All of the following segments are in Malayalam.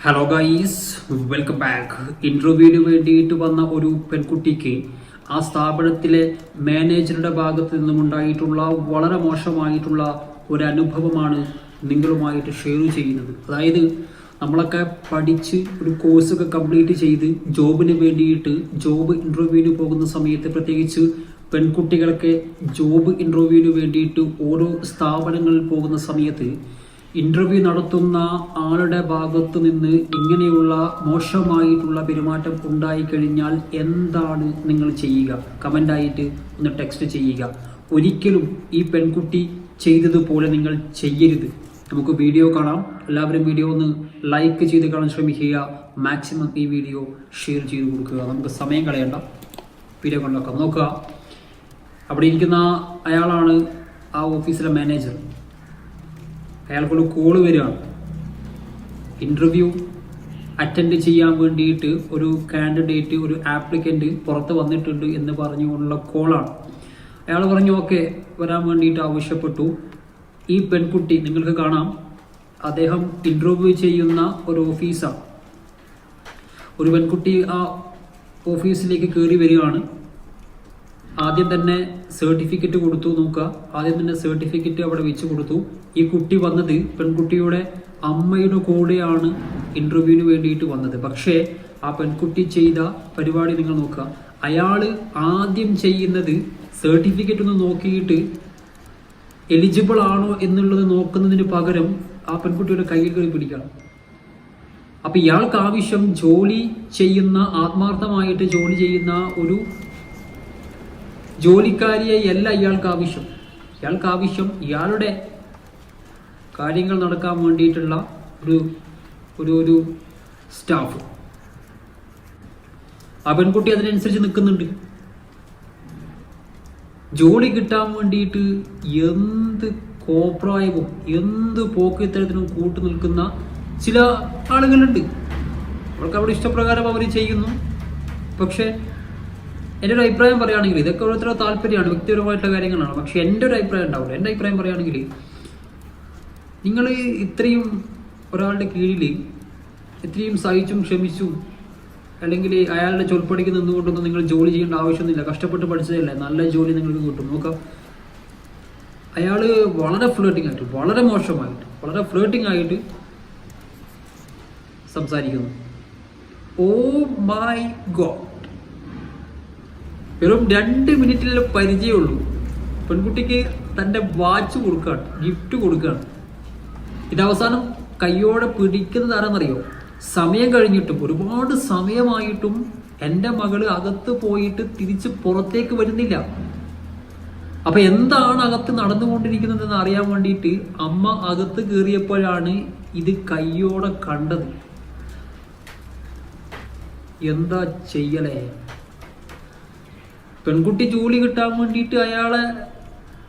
ഹലോ ഗൈസ് വെൽക്കം ബാക്ക് ഇന്റർവ്യൂവിന് വേണ്ടിയിട്ട് വന്ന ഒരു പെൺകുട്ടിക്ക് ആ സ്ഥാപനത്തിലെ മാനേജറുടെ ഭാഗത്ത് നിന്നും ഉണ്ടായിട്ടുള്ള വളരെ മോശമായിട്ടുള്ള ഒരു അനുഭവമാണ് നിങ്ങളുമായിട്ട് ഷെയർ ചെയ്യുന്നത്. അതായത് നമ്മളൊക്കെ പഠിച്ച് ഒരു കോഴ്സൊക്കെ കംപ്ലീറ്റ് ചെയ്ത് ജോബിന് വേണ്ടിയിട്ട് ജോബ് ഇന്റർവ്യൂവിന് പോകുന്ന സമയത്ത് പ്രത്യേകിച്ച് പെൺകുട്ടികളൊക്കെ ജോബ് ഇന്റർവ്യൂവിന് വേണ്ടിയിട്ട് ഓരോ സ്ഥാപനങ്ങളിൽ പോകുന്ന സമയത്ത് ഇന്റർവ്യൂ നടത്തുന്ന ആളുടെ ഭാഗത്തു നിന്ന് ഇങ്ങനെയുള്ള മോശമായിട്ടുള്ള പെരുമാറ്റം ഉണ്ടായിക്കഴിഞ്ഞാൽ എന്താണ് നിങ്ങൾ ചെയ്യുക? കമന്റായിട്ട് ഒന്ന് ടെക്സ്റ്റ് ചെയ്യുക. ഒരിക്കലും ഈ പെൺകുട്ടി ചെയ്തതുപോലെ നിങ്ങൾ ചെയ്യരുത്. നമുക്ക് വീഡിയോ കാണാം. എല്ലാവരും വീഡിയോ ഒന്ന് ലൈക്ക് ചെയ്ത് കാണാൻ ശ്രമിക്കുക. മാക്സിമം ഈ വീഡിയോ ഷെയർ ചെയ്ത് കൊടുക്കുക. നമുക്ക് സമയം കളയണ്ട. വീഡിയോ കണ്ടോക്കാം നോക്കുക. അവിടെ ഇരിക്കുന്ന അയാളാണ് ആ ഓഫീസിലെ മാനേജർ അയാൾക്കൊരു കോൾ വരികയാണ് ഇന്റർവ്യൂ അറ്റൻഡ് ചെയ്യാൻ വേണ്ടിയിട്ട് ഒരു കാൻഡിഡേറ്റ് ഒരു ആപ്ലിക്കന്റ് പുറത്ത് വന്നിട്ടുണ്ട് എന്ന് പറഞ്ഞുകൊണ്ടുള്ള കോളാണ് അയാൾ പറഞ്ഞു ഓക്കെ വരാൻ വേണ്ടിയിട്ട് ആവശ്യപ്പെട്ടു. ഈ പെൺകുട്ടി നിങ്ങൾക്ക് കാണാം അദ്ദേഹം ഇന്റർവ്യൂ ചെയ്യുന്ന ഒരു ഓഫീസാണ് ഒരു പെൺകുട്ടി ആ ഓഫീസിലേക്ക് കയറി വരികയാണ്. ആദ്യം തന്നെ സർട്ടിഫിക്കറ്റ് കൊടുത്തു നോക്കുക. ആദ്യം തന്നെ സർട്ടിഫിക്കറ്റ് അവിടെ വെച്ച് കൊടുത്തു. ഈ കുട്ടി വന്നത് പെൺകുട്ടിയുടെ അമ്മയുടെ കൂടെയാണ് ഇന്റർവ്യൂവിന് വേണ്ടിയിട്ട് വന്നത്. പക്ഷേ ആ പെൺകുട്ടി ചെയ്ത പരിപാടി നിങ്ങൾ നോക്കുക. അയാൾ ആദ്യം ചെയ്യുന്നത് സർട്ടിഫിക്കറ്റ് ഒന്ന് നോക്കിയിട്ട് എലിജിബിൾ ആണോ എന്നുള്ളത് നോക്കുന്നതിന് പകരം ആ പെൺകുട്ടിയുടെ കയ്യിൽ കയറി പിടിക്കണം. അപ്പൊ ഇയാൾക്ക് ആവശ്യം ജോലി ചെയ്യുന്ന ആത്മാർത്ഥമായിട്ട് ജോലി ചെയ്യുന്ന ഒരു ജോലിക്കാരിയെ അല്ല ഇയാൾക്ക് ആവശ്യം. ഇയാൾക്ക് ആവശ്യം ഇയാളുടെ കാര്യങ്ങൾ നടക്കാൻ വേണ്ടിയിട്ടുള്ള ഒരു ഒരു ഒരു സ്റ്റാഫ്. ആ പെൺകുട്ടി അതിനനുസരിച്ച് നിൽക്കുന്നുണ്ട്. ജോലി കിട്ടാൻ വേണ്ടിയിട്ട് എന്ത് കോപ്രായവും എന്ത് പോക്കിത്തരത്തിനും കൂട്ടു നിൽക്കുന്ന ചില ആളുകളുണ്ട്. അവർക്ക് അവിടെ ഇഷ്ടപ്രകാരം അവർ ചെയ്യുന്നു. പക്ഷേ എന്റെ ഒരു അഭിപ്രായം പറയുകയാണെങ്കിൽ ഇതൊക്കെ ഓരോരുത്തരുടെ താല്പര്യമാണ് വ്യക്തിപരമായിട്ടുള്ള കാര്യങ്ങളാണ്. പക്ഷെ എന്റെ ഒരു അഭിപ്രായം ഉണ്ടാവില്ല. എന്റെ അഭിപ്രായം പറയുകയാണെങ്കിൽ നിങ്ങൾ ഇത്രയും ഒരാളുടെ കീഴിൽ ഇത്രയും സഹിച്ചും ക്ഷമിച്ചും അല്ലെങ്കിൽ അയാളുടെ ചൊൽപ്പടിക്ക് നിന്നുകൊണ്ടൊന്നും നിങ്ങൾ ജോലി ചെയ്യേണ്ട ആവശ്യമൊന്നുമില്ല. കഷ്ടപ്പെട്ട് പഠിച്ചതല്ലേ? നല്ല ജോലി നിങ്ങൾക്ക് കിട്ടും. നോക്കാം. അയാൾ വളരെ ഫ്ലേട്ടിംഗ് ആയിട്ട് വളരെ മോശമായിട്ട് വളരെ ഫ്ലേട്ടിംഗ് ആയിട്ട് സംസാരിക്കുന്നു. ഓ മൈ ഗോഡ് വെറും രണ്ട് മിനിറ്റിലെ പരിചയമുള്ളൂ പെൺകുട്ടിക്ക് തന്റെ വാച്ച് കൊടുക്കുകയാണ് ഗിഫ്റ്റ് കൊടുക്കുകയാണ്. ഇത് അവസാനം കയ്യോടെ പിടിക്കുന്നത് ആരാന്നറിയോ? സമയം കഴിഞ്ഞിട്ടും ഒരുപാട് സമയമായിട്ടും എന്റെ മകൾ അകത്ത് പോയിട്ട് തിരിച്ച് പുറത്തേക്ക് വരുന്നില്ല. അപ്പൊ എന്താണ് അകത്ത് നടന്നുകൊണ്ടിരിക്കുന്നതെന്ന് അറിയാൻ വേണ്ടിയിട്ട് അമ്മ അകത്ത് കയറിയപ്പോഴാണ് ഇത് കയ്യോടെ കണ്ടത്. എന്താ ചെയ്യലേ? പെൺകുട്ടി ജോലി കിട്ടാൻ വേണ്ടിയിട്ട് അയാളെ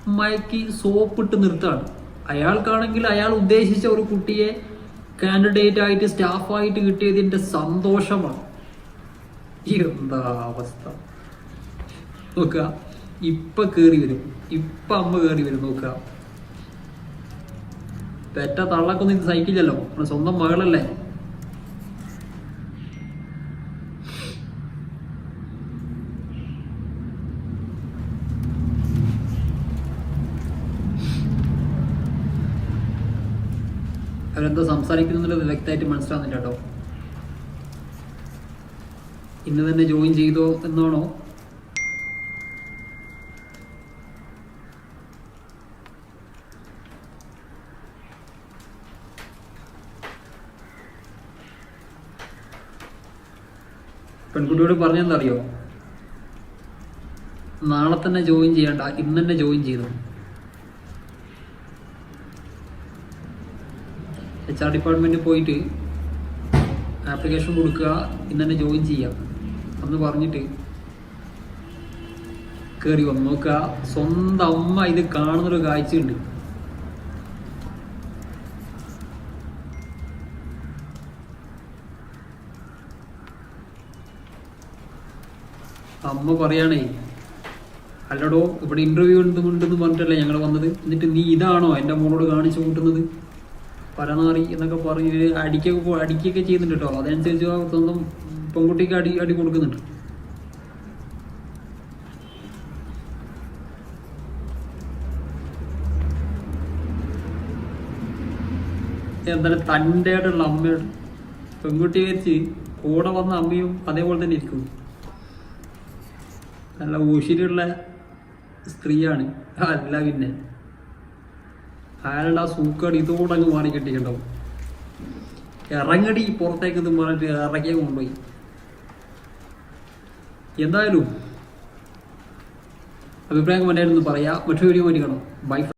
മയക്കി സോപ്പിട്ട് നിർത്താണ് അയാൾക്കാണെങ്കിൽ അയാൾ ഉദ്ദേശിച്ച ഒരു കുട്ടിയെ കാൻഡിഡേറ്റ് ആയിട്ട് സ്റ്റാഫായിട്ട് കിട്ടിയതിന്റെ സന്തോഷമാണ്. എന്താ അവസ്ഥ? നോക്കുക. ഇപ്പൊ കേറി വരും. ഇപ്പൊ അമ്മ കേറി വരും. നോക്കുക. പെറ്റ തള്ളക്കൊന്നും ഇത് സഹിക്കില്ലല്ലോ. സ്വന്തം മകളല്ലേ? അവരെന്തോ സംസാരിക്കുന്നുള്ളത് വ്യക്തമായിട്ട് മനസ്സിലാവുന്നില്ല കേട്ടോ. ഇന്ന് തന്നെ ജോയിൻ ചെയ്തോ എന്നാണോ? പെൺകുട്ടിയോട് പറഞ്ഞെന്നറിയോ നാളെ തന്നെ ജോയിൻ ചെയ്യണ്ട ഇന്ന് തന്നെ ജോയിൻ ചെയ്തു? എച്ച് ആർ ഡിപ്പാർട്ട്മെന്റിൽ പോയിട്ട് ആപ്ലിക്കേഷൻ കൊടുക്കുക ഇന്ന് തന്നെ ജോയിൻ ചെയ്യാം എന്ന് പറഞ്ഞിട്ട് കയറി വന്നു. നോക്കുക സ്വന്തം അമ്മ ഇത് കാണുന്നൊരു കാഴ്ചയുണ്ട്. അമ്മ പറയാണേ അല്ലടോ ഇവിടെ ഇന്റർവ്യൂ ഉണ്ടെന്ന് പറഞ്ഞിട്ടല്ലേ ഞങ്ങൾ വന്നത്? എന്നിട്ട് നീ ഇതാണോ എന്റെ മോളോട് കാണിച്ചു കൂട്ടുന്നത്? പരനാറി എന്നൊക്കെ പറഞ്ഞ് അടിക്കൊക്കെ അടിക്കൊക്കെ ചെയ്യുന്നുണ്ട് കേട്ടോ. അതനുസരിച്ച് സ്വന്തം പെൺകുട്ടിക്ക് അടി അടി കൊടുക്കുന്നുണ്ട്. എന്തായാലും തന്റെ ആയിട്ടുള്ള അമ്മയുടെ പെൺകുട്ടി വെച്ച് കൂടെ വന്ന അമ്മയും അതേപോലെ തന്നെ ഇരിക്കും. നല്ല ഊശിരിയുള്ള സ്ത്രീയാണ്. അല്ല പിന്നെ. അയാളുടെ ആ സൂക്കടി. ഇതോടെ അങ്ങ് മാറി കെട്ടിക്കണ്ടാവും ഇറങ്ങടി പുറത്തേക്ക് എന്ന് പറഞ്ഞിട്ട് ഇറങ്ങിയ കൊണ്ടുപോയി. എന്തായാലും അഭിപ്രായം കൊണ്ടായിരുന്നു പറയാം. മറ്റൊരു വീഡിയോ വേണ്ടി ബൈ